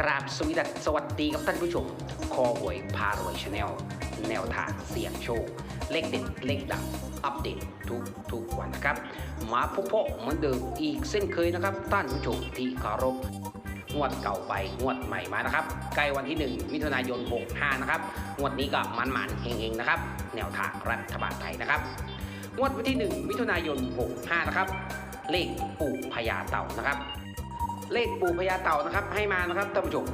กราบสวีดัสสวัสดีครับท่านผู้ชม คอหวยพารวยชาแนลแนวทางเสี่ยงโชค เลขเด็ดเลขดังอัปเดตทุกทุกวันนะครับ มาพบเพาะเหมือนเดิมอีกเส้นเคยนะครับ ท่านผู้ชมที่เคารพงวดเก่าไปงวดใหม่มานะครับ ใกล้วันที่ 1 มิถุนายน 65 นะครับ งวดนี้ก็มันมันๆเฮงๆนะครับ แนวทางรัฐบาลไทยนะครับ งวดวันที่ 1 มิถุนายน 65 นะครับ เลขปู่พญาเต่านะครับ เลขปู่พญาเต่านะครับ ให้มานะครับท่านผู้ชม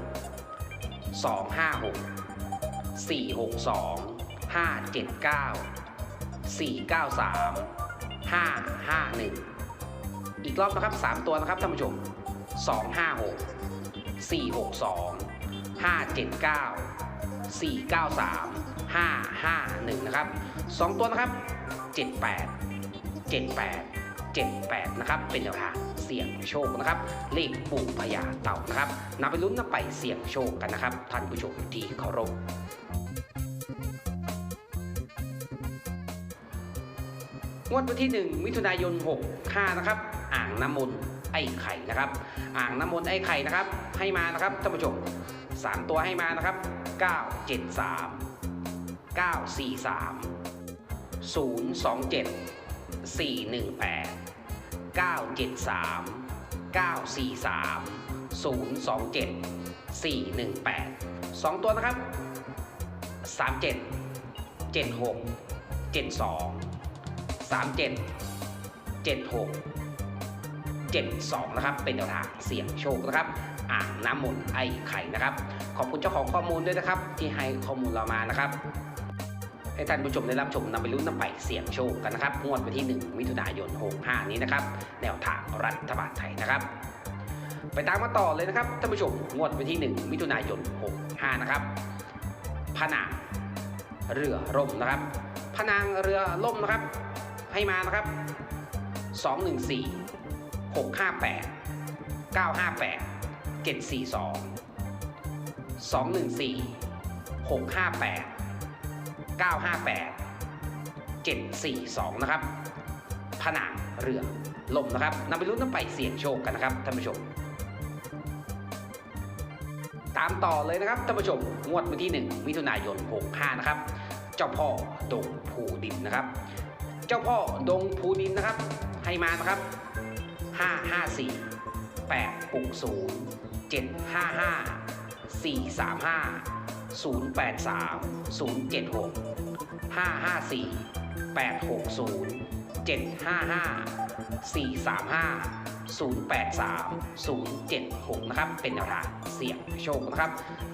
256 462 579 493 551อีกรอบนะครับ3ตัวนะครับท่านผู้ชม256 462 579 493 551นะครับ2ตัวนะครับ78 78 78 นะครับ เป็นแนวทางเสี่ยงโชคนะครับ เลขปู่พญาเต่านะครับนำไปลุ้นนำไปเสี่ยงโชคกันนะครับ ท่านผู้ชมที่เคารพงวดวันที่ 1 มิถุนายน 65 นะครับ อ่างน้ำมนต์ไอ้ไข่นะครับ อ่างน้ำมนต์ไอ้ไข่นะครับ ให้มานะครับท่านผู้ชม 3 ตัวให้มานะครับ 973 943 027 418 973 943 027 418 2 ตัวนะครับ 37 76 72 37 76 72 นะครับ เป็นแนวทางเสี่ยงโชคนะครับอ่างน้ำมนต์ไอ้ไข่นะครับ ขอบคุณเจ้าของข้อมูลด้วยนะครับ ที่ให้ข้อมูลเรามานะครับ ให้ท่านผู้ชมได้รับชมนำไปลุ้นนำไปเสี่ยงโชคกันนะครับงวดวันที่ 1 มิถุนายน 65 นี้นะครับ แนวทางรัฐบาลไทยนะครับ ไปตามมาต่อเลยนะครับท่านผู้ชมงวดวันที่ 1 มิถุนายน 65 นะครับผนางเรือร่มนะครับผนางเรือล่มนะครับ ให้มานะครับ 214 658 958 742 214 658 958 742 นะครับผนังเรือลมนะครับนำไปลุ้นนำไปเสี่ยงโชคกันนะครับท่านผู้ชม ตามต่อเลยนะครับท่านผู้ชมงวดวันที่ 1 มิถุนายน 65 นะครับ เจ้าพ่อดงภูดินนะครับ เจ้าพ่อดงภูดินนะครับ ให้มานะครับ 554 860 755 435 083 076 554 860 755 435 083 076 นะครับ เป็นแนวทางเสี่ยงโชคนะครับ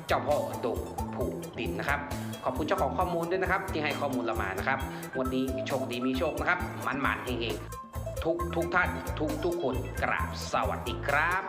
เจ้าพ่อดงผูดินนะครับ ขอบคุณเจ้าของข้อมูลด้วยนะครับ ที่ให้ข้อมูลเรามานะครับ วันนี้โชคดีมีโชคนะครับ มันๆเฮงๆ ทุกทุกท่าน ทุกทุกคนกราบสวัสดีครับ